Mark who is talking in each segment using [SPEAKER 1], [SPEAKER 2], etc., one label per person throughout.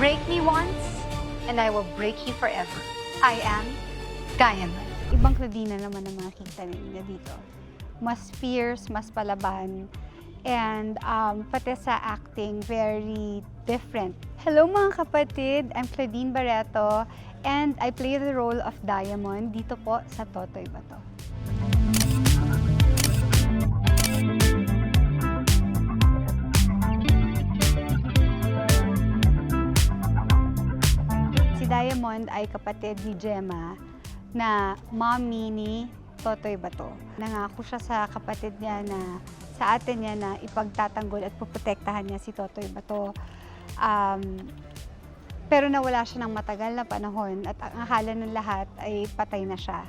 [SPEAKER 1] break me once, and I will break you forever. I am Diamond.
[SPEAKER 2] Ibang Claudina naman ang makikita ninyo dito. Mas fierce, mas palaban, and um, pati sa acting, very different. Hello mga kapatid, I'm Claudine Barreto, and I play the role of Diamond dito po sa Totoy Bato. Diamond ay kapatid ni Gemma na mommy ni Totoy Bato. Nangako siya sa kapatid niya na sa atin niya na ipagtatanggol at puprotektahan niya si Totoy Bato. Um, pero nawala siya ng matagal na panahon at ang akala ng lahat ay patay na siya.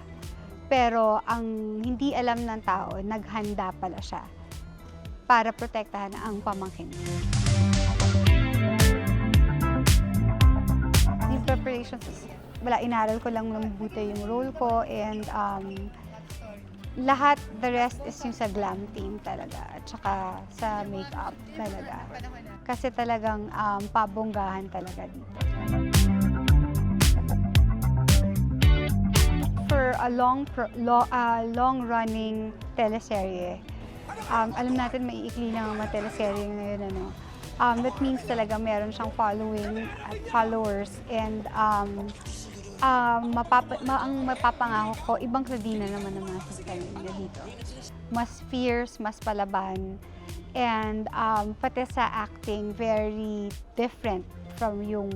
[SPEAKER 2] Pero ang hindi alam ng tao, naghanda pala siya para protektahan ang pamangkin niya. Wala, inaral ko lang ng mabuti yung role ko and um, lahat, the rest is yung sa glam team talaga at saka sa makeup talaga. Kasi talagang um, pabonggahan talaga dito. For a long, pro, lo, ah, long-running teleserye, um, alam natin maiikli lang ang mga teleserye ngayon, ano. Um, that means talaga meron siyang following at followers and um, um, mapapa, ma, ang mapapangako ko, ibang Claudina naman ang makikita ninyo dito. Mas fierce, mas palaban, and um, pati sa acting, very different from yung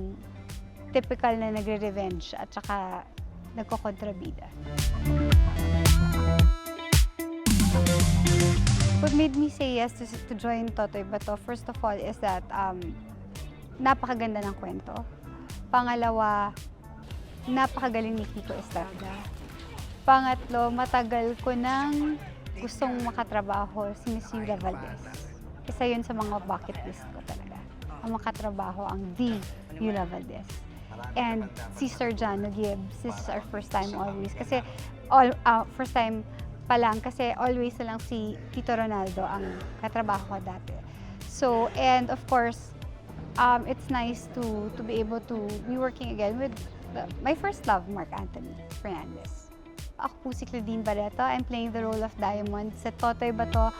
[SPEAKER 2] typical na nagre-revenge at saka nagkokontrabida. What made me say yes to, to join Totoy Bato, first of all, is that um, napakaganda ng kwento. Pangalawa, napakagaling ni Kiko Estrada. Pangatlo, matagal ko nang gustong makatrabaho si Miss Yula Valdez. Isa yun sa mga bucket list ko talaga. Ang makatrabaho ang the Yula Valdez. And si Sir Jano Gibbs, this is our first time always. Kasi, all, uh, first time pa lang, kasi always na lang si Tito Ronaldo ang katrabaho ko dati. So, and of course, um, it's nice to to be able to be working again with my first love, Mark Anthony Fernandez. Ako po si Claudine Barreto. I'm playing the role of Diamond sa Totoy Bato.